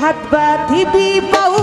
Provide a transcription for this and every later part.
হাত বাঁধিবি পাও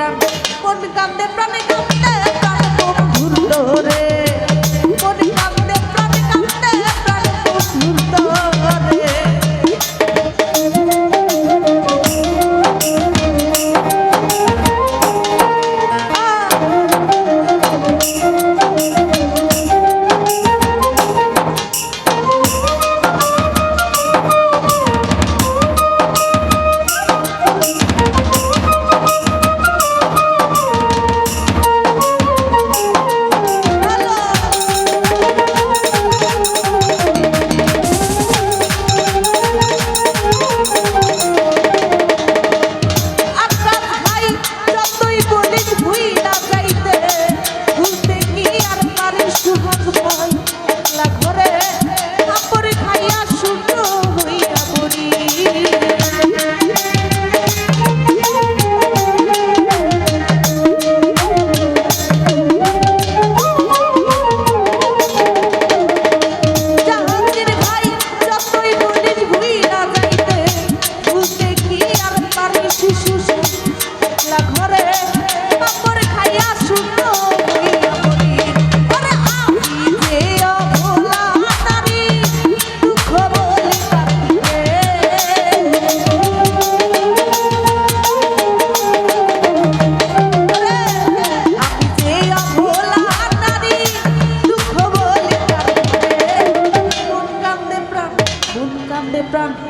প্রাণ কোন কান্দে প্রাণে কান্দে প্রাণ রে Brampton.